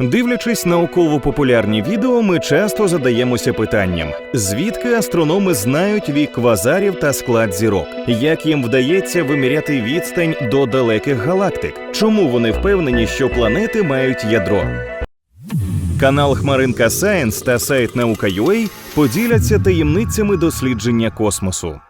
Дивлячись науково-популярні відео, ми часто задаємося питанням: звідки астрономи знають вік квазарів та склад зірок, як їм вдається виміряти відстань до далеких галактик? Чому вони впевнені, що планети мають ядро? Канал Хмаринка Сайенс та сайт Наука.UA поділяться таємницями дослідження космосу.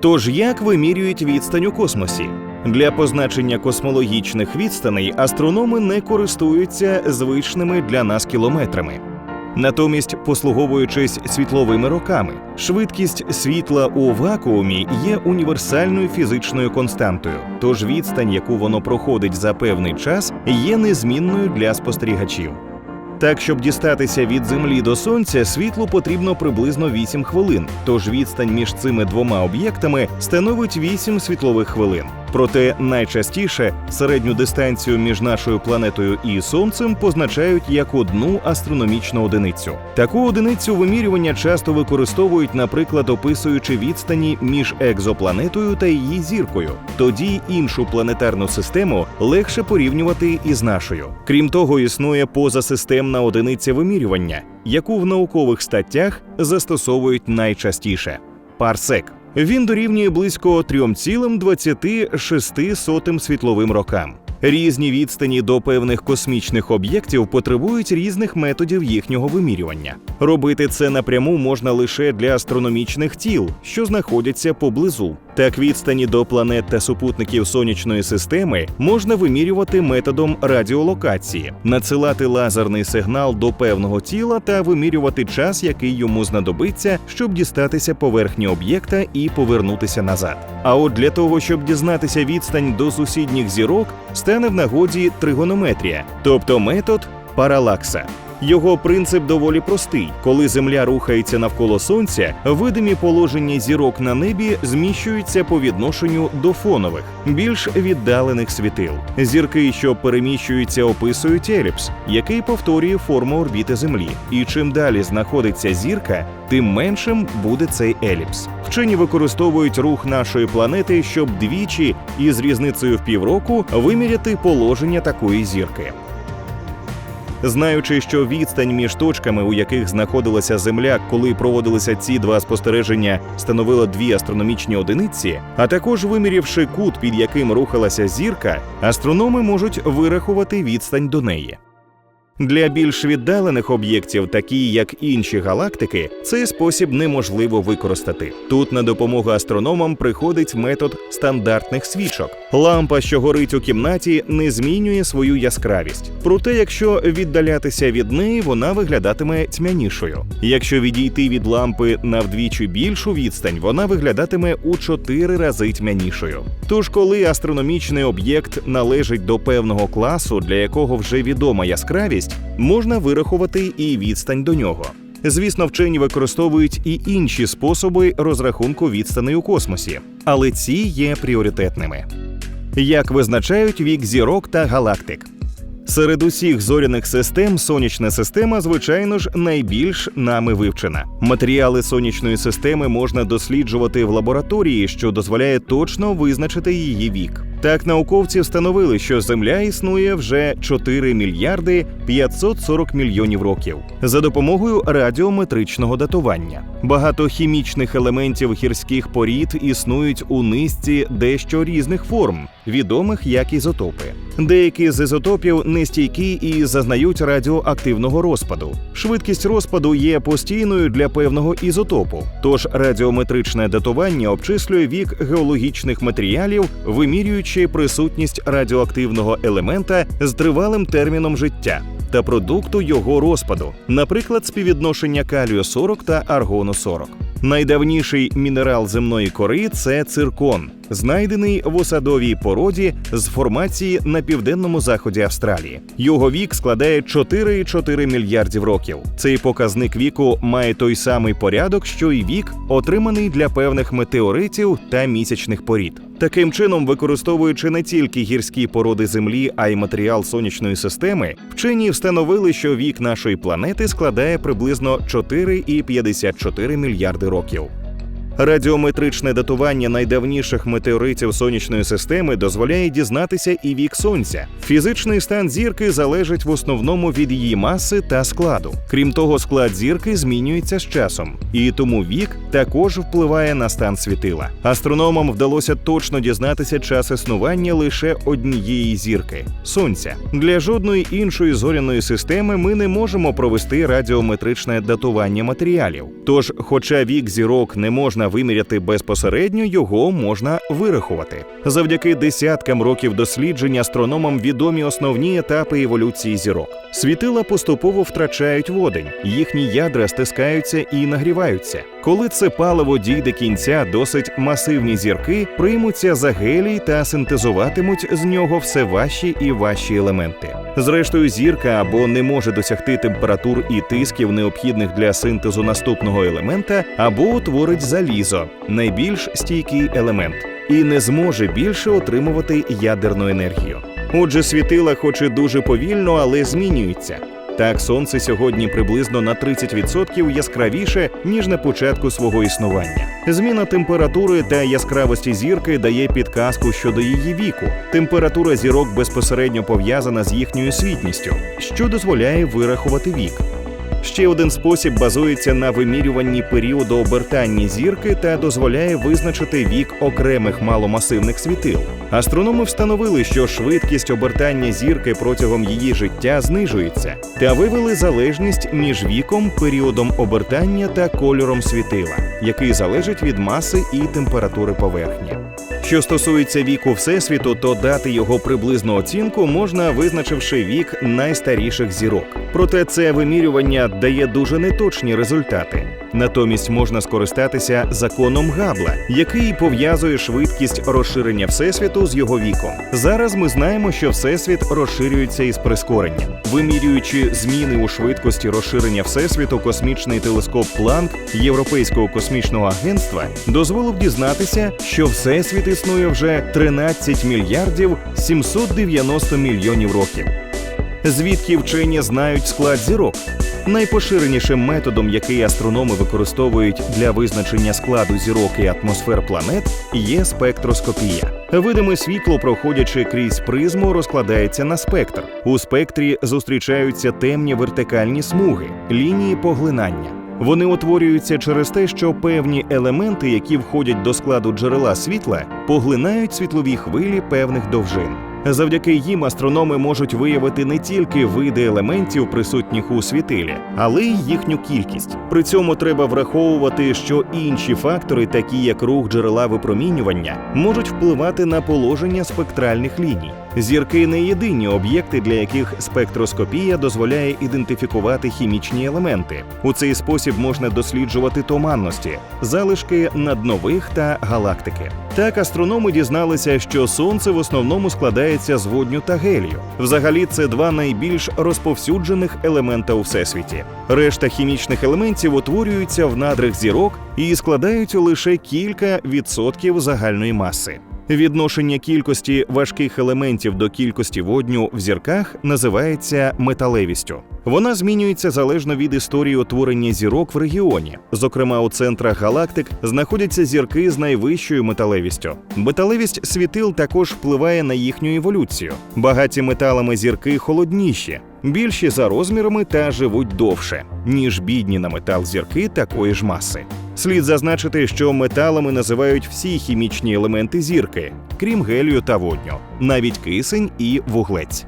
Тож як вимірюють відстань у космосі? Для позначення космологічних відстаней астрономи не користуються звичними для нас кілометрами. Натомість, послуговуючись світловими роками, швидкість світла у вакуумі є універсальною фізичною константою, тож відстань, яку воно проходить за певний час, є незмінною для спостерігачів. Так, щоб дістатися від Землі до Сонця, світлу потрібно приблизно 8 хвилин, тож відстань між цими двома об'єктами становить 8 світлових хвилин. Проте найчастіше середню дистанцію між нашою планетою і Сонцем позначають як одну астрономічну одиницю. Таку одиницю вимірювання часто використовують, наприклад, описуючи відстані між екзопланетою та її зіркою. Тоді іншу планетарну систему легше порівнювати із нашою. Крім того, існує позасистемна одиниця вимірювання, яку в наукових статтях застосовують найчастіше парсек. Він дорівнює близько 3,26 світловим рокам. Різні відстані до певних космічних об'єктів потребують різних методів їхнього вимірювання. Робити це напряму можна лише для астрономічних тіл, що знаходяться поблизу. Так, відстані до планет та супутників сонячної системи можна вимірювати методом радіолокації, надсилати лазерний сигнал до певного тіла та вимірювати час, який йому знадобиться, щоб дістатися поверхні об'єкта і повернутися назад. А от для того, щоб дізнатися відстань до сусідніх зірок, стане в нагоді тригонометрія, тобто метод паралакса. Його принцип доволі простий: коли Земля рухається навколо сонця, видимі положення зірок на небі зміщуються по відношенню до фонових, більш віддалених світил. Зірки, що переміщуються, описують еліпс, який повторює форму орбіти Землі. І чим далі знаходиться зірка, тим меншим буде цей еліпс. Вчені використовують рух нашої планети, щоб двічі із різницею в півроку виміряти положення такої зірки. Знаючи, що відстань між точками, у яких знаходилася Земля, коли проводилися ці два спостереження, становила дві астрономічні одиниці, а також вимірявши кут, під яким рухалася зірка, астрономи можуть вирахувати відстань до неї. Для більш віддалених об'єктів, такі як інші галактики, цей спосіб неможливо використати. Тут на допомогу астрономам приходить метод стандартних свічок. Лампа, що горить у кімнаті, не змінює свою яскравість. Проте, якщо віддалятися від неї, вона виглядатиме тьмянішою. Якщо відійти від лампи на вдвічі більшу відстань, вона виглядатиме у чотири рази тьмянішою. Тож, коли астрономічний об'єкт належить до певного класу, для якого вже відома яскравість, можна вирахувати і відстань до нього. Звісно, вчені використовують і інші способи розрахунку відстаней у космосі, але ці є пріоритетними. Як визначають вік зірок та галактик? Серед усіх зоряних систем сонячна система, звичайно ж, найбільш нами вивчена. Матеріали сонячної системи можна досліджувати в лабораторії, що дозволяє точно визначити її вік. Так, науковці встановили, що Земля існує вже 4 мільярди 540 мільйонів років за допомогою радіометричного датування. Багато хімічних елементів гірських порід існують у низці дещо різних форм, відомих як ізотопи. Деякі з ізотопів нестійкі і зазнають радіоактивного розпаду. Швидкість розпаду є постійною для певного ізотопу, тож радіометричне датування обчислює вік геологічних матеріалів, вимірюючи присутність радіоактивного елемента з тривалим терміном життя та продукту його розпаду, наприклад, співвідношення калію 40 та аргону 40. Найдавніший мінерал земної кори це циркон, знайдений в осадовій породі з формації на південному заході Австралії. Його вік складає 4,4 мільярдів років. Цей показник віку має той самий порядок, що й вік, отриманий для певних метеоритів та місячних порід. Таким чином, використовуючи не тільки гірські породи Землі, а й матеріал сонячної системи, вчені встановили, що вік нашої планети складає приблизно 4,54 мільярди років. років. Радіометричне датування найдавніших метеоритів сонячної системи дозволяє дізнатися і вік сонця. Фізичний стан зірки залежить в основному від її маси та складу. Крім того, склад зірки змінюється з часом, і тому вік також впливає на стан світила. Астрономам вдалося точно дізнатися час існування лише однієї зірки сонця. Для жодної іншої зоряної системи ми не можемо провести радіометричне датування матеріалів. Тож, хоча вік зірок не можна виміряти безпосередньо, його можна вирахувати. Завдяки десяткам років досліджень астрономам відомі основні етапи еволюції зірок. Світила поступово втрачають водень, їхні ядра стискаються і нагріваються. Коли це паливо дійде кінця, досить масивні зірки приймуться за гелій та синтезуватимуть з нього все важчі і важчі елементи. Зрештою, зірка або не може досягти температур і тисків, необхідних для синтезу наступного елемента, або утворить залізо найбільш стійкий елемент, і не зможе більше отримувати ядерну енергію. Отже, світила, хоч і дуже повільно, але змінюється. Так, сонце сьогодні приблизно на 30% яскравіше ніж на початку свого існування. Зміна температури та яскравості зірки дає підказку щодо її віку. Температура зірок безпосередньо пов'язана з їхньою світністю, що дозволяє вирахувати вік. Ще один спосіб базується на вимірюванні періоду обертання зірки та дозволяє визначити вік окремих маломасивних світил. Астрономи встановили, що швидкість обертання зірки протягом її життя знижується, та вивели залежність між віком, періодом обертання та кольором світила, який залежить від маси і температури поверхні. Що стосується віку Всесвіту, то дати його приблизну оцінку можна, визначивши вік найстаріших зірок. Проте це вимірювання дає дуже неточні результати. Натомість можна скористатися законом Габла, який пов'язує швидкість розширення всесвіту з його віком. Зараз ми знаємо, що всесвіт розширюється із прискоренням. Вимірюючи зміни у швидкості розширення всесвіту, космічний телескоп Планк Європейського космічного агентства дозволив дізнатися, що всесвіт існує вже 13 мільярдів 790 мільйонів років. Звідки вчені знають склад зірок? Найпоширенішим методом, який астрономи використовують для визначення складу зірок і атмосфер планет, є спектроскопія. Видиме світло, проходячи крізь призму, розкладається на спектр. У спектрі зустрічаються темні вертикальні смуги, лінії поглинання. Вони утворюються через те, що певні елементи, які входять до складу джерела світла, поглинають світлові хвилі певних довжин. Завдяки їм астрономи можуть виявити не тільки види елементів, присутніх у світилі, але й їхню кількість. При цьому треба враховувати, що інші фактори, такі як рух джерела випромінювання, можуть впливати на положення спектральних ліній. Зірки не єдині об'єкти, для яких спектроскопія дозволяє ідентифікувати хімічні елементи. У цей спосіб можна досліджувати туманності, залишки наднових та галактики. Так астрономи дізналися, що сонце в основному складається з водню та гелію. Взагалі, це два найбільш розповсюджених елемента у всесвіті. Решта хімічних елементів утворюються в надрах зірок і складають лише кілька відсотків загальної маси. Відношення кількості важких елементів до кількості водню в зірках називається металевістю. Вона змінюється залежно від історії утворення зірок в регіоні. Зокрема, у центрах галактик знаходяться зірки з найвищою металевістю. Металевість світил також впливає на їхню еволюцію. Багаті металами зірки холодніші, більші за розмірами та живуть довше, ніж бідні на метал зірки такої ж маси. Слід зазначити, що металами називають всі хімічні елементи зірки, крім гелію та водню, навіть кисень і вуглець.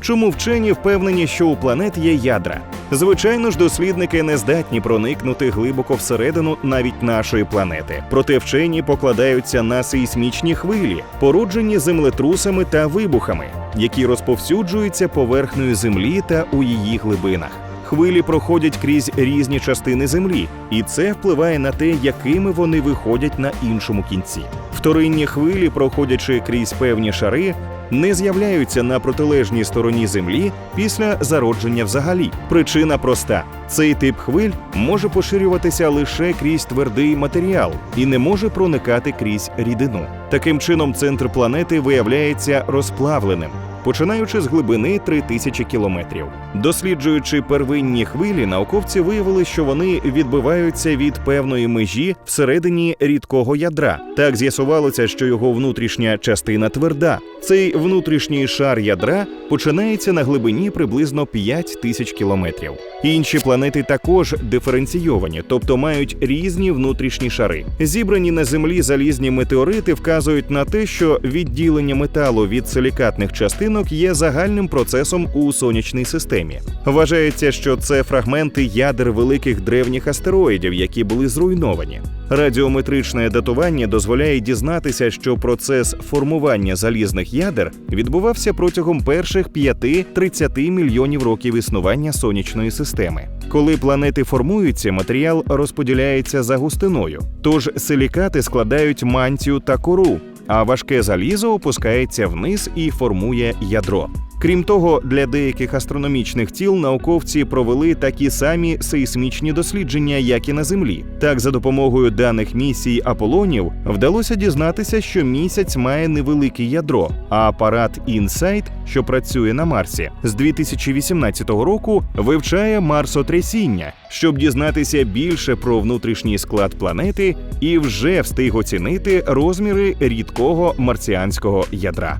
Чому вчені впевнені, що у планет є ядра? Звичайно ж, дослідники не здатні проникнути глибоко всередину навіть нашої планети. Проте вчені покладаються на сейсмічні хвилі, породжені землетрусами та вибухами, які розповсюджуються поверхнею землі та у її глибинах. Хвилі проходять крізь різні частини землі, і це впливає на те, якими вони виходять на іншому кінці. Вторинні хвилі, проходячи крізь певні шари, не з'являються на протилежній стороні землі після зародження взагалі. Причина проста: цей тип хвиль може поширюватися лише крізь твердий матеріал і не може проникати крізь рідину. Таким чином, центр планети виявляється розплавленим. Починаючи з глибини 3000 кілометрів. Досліджуючи первинні хвилі, науковці виявили, що вони відбиваються від певної межі всередині рідкого ядра. Так з'ясувалося, що його внутрішня частина тверда. Цей внутрішній шар ядра починається на глибині приблизно 5 тисяч кілометрів. Інші планети також диференційовані, тобто мають різні внутрішні шари. Зібрані на землі залізні метеорити вказують на те, що відділення металу від силікатних частинок є загальним процесом у сонячній системі. Вважається, що це фрагменти ядер великих древніх астероїдів, які були зруйновані. Радіометричне датування дозволяє дізнатися, що процес формування залізних ядер відбувався протягом перших 5-30 мільйонів років існування сонячної системи. Коли планети формуються, матеріал розподіляється за густиною, тож силікати складають мантію та кору, а важке залізо опускається вниз і формує ядро. Крім того, для деяких астрономічних тіл науковці провели такі самі сейсмічні дослідження, як і на Землі. Так, за допомогою даних місій Аполонів вдалося дізнатися, що місяць має невелике ядро, а апарат InSight, що працює на Марсі, з 2018 року вивчає марсотрясіння, щоб дізнатися більше про внутрішній склад планети і вже встиг оцінити розміри рідкого марсіанського ядра.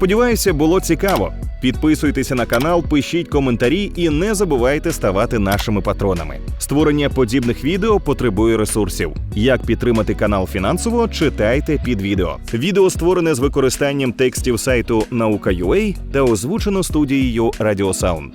Сподіваюся, було цікаво. Підписуйтеся на канал, пишіть коментарі і не забувайте ставати нашими патронами. Створення подібних відео потребує ресурсів. Як підтримати канал фінансово, читайте під відео. Відео створене з використанням текстів сайту Наука.UA та озвучено студією Радіосаунд.